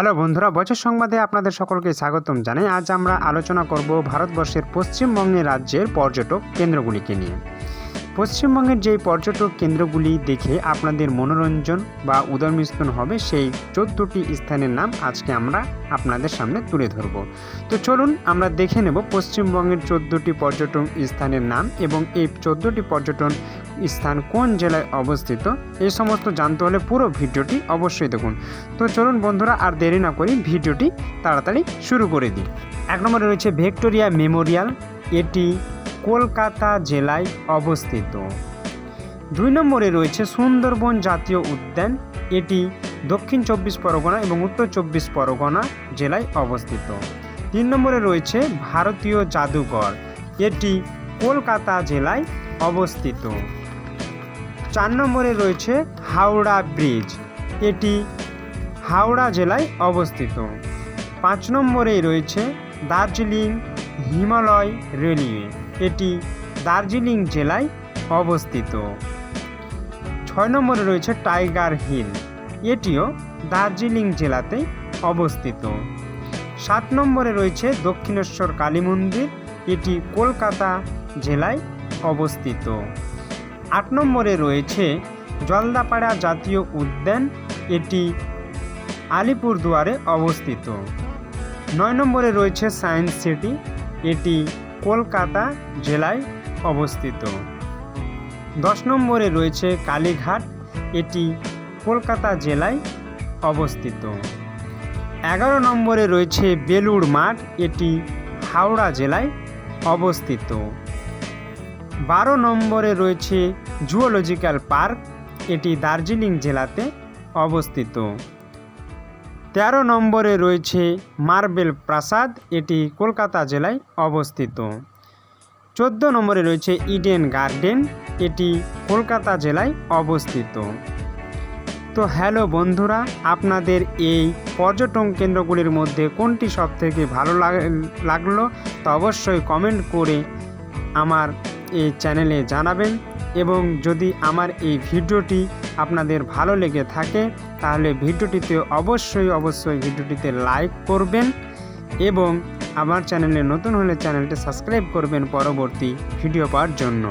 Hello বন্ধুরা, বছর সংবাদে আপনাদের সকলকে স্বাগতম জানাই। আজ আমরা আলোচনা করব ভারতবর্ষের পশ্চিমবঙ্গের রাজ্যের পর্যটক কেন্দ্রগুলিকে নিয়ে। পশ্চিমবঙ্গের যেই পর্যটক কেন্দ্রগুলি দেখে আপনাদের মনোরঞ্জন বা উদরমিস্তন হবে, সেই চোদ্দোটি স্থানের নাম আজকে আমরা আপনাদের সামনে তুলে ধরব। তো চলুন, আমরা দেখে নেব পশ্চিমবঙ্গের চোদ্দোটি পর্যটন স্থানের নাম এবং এই চোদ্দোটি পর্যটন স্থান কোন জেলায় অবস্থিত এই সমস্ত জানতে হলে পুরো ভিডিওটি অবশ্যই দেখুন। তো চলুন বন্ধুরা, আর দেরি না করি ভিডিওটি তাড়াতাড়ি শুরু করে দিই। এক নম্বরে রয়েছে ভিক্টোরিয়া মেমোরিয়াল, এটি কলকাতা জেলায় অবস্থিত। দুই নম্বরে রয়েছে সুন্দরবন জাতীয় উদ্যান, এটি দক্ষিণ চব্বিশ পরগনা এবং উত্তর চব্বিশ পরগনা জেলায় অবস্থিত। তিন নম্বরে রয়েছে ভারতীয় জাদুঘর, এটি কলকাতা জেলায় অবস্থিত। চার নম্বরে রয়েছে হাওড়া ব্রিজ। এটি হাওড়া জেলায় অবস্থিত। পাঁচ নম্বরে রয়েছে দার্জিলিং হিমালয় রেলওয়ে। এটি দার্জিলিং জেলায় অবস্থিত। ছয় নম্বরে রয়েছে টাইগার হিল। এটিও দার্জিলিং জেলাতে অবস্থিত। সাত নম্বরে রয়েছে দক্ষিণেশ্বর কালী মন্দির। এটি কলকাতা জেলায় অবস্থিত। আট নম্বরে রয়েছে জলদাপাড়া জাতীয় উদ্যান। এটি আলিপুরদুয়ারে অবস্থিত। নয় নম্বরে রয়েছে সায়েন্স সিটি। এটি কলকাতা জেলায় অবস্থিত। দশ নম্বরে রয়েছে কালীঘাট। এটি কলকাতা জেলায় অবস্থিত। এগারো নম্বরে রয়েছে বেলুড় মাঠ। এটি হাওড়া জেলায় অবস্থিত। বারো নম্বরে রয়েছে জুওলজিক্যাল পার্ক, এটি দার্জিলিং জেলাতে অবস্থিত। তেরো নম্বরে রয়েছে মার্বেল প্রাসাদ, এটি কলকাতা জেলায় অবস্থিত। চোদ্দ নম্বরে রয়েছে ইডেন গার্ডেন, এটি কলকাতা জেলায় অবস্থিত। তো হ্যালো বন্ধুরা, আপনাদের এই পর্যটন কেন্দ্রগুলির মধ্যে কোনটি সবথেকে ভালো লাগ- লাগল? তা অবশ্যই কমেন্ট করে আমার এই চ্যানেলে জানাবেন এবং যদি আমার এই ভিডিওটি আপনাদের ভালো লেগে থাকে, তাহলে ভিডিওটিতে অবশ্যই অবশ্যই ভিডিওটিতে লাইক করবেন এবং আমার চ্যানেলে নতুন হলে চ্যানেলটি সাবস্ক্রাইব করবেন পরবর্তী ভিডিও পাওয়ার জন্য।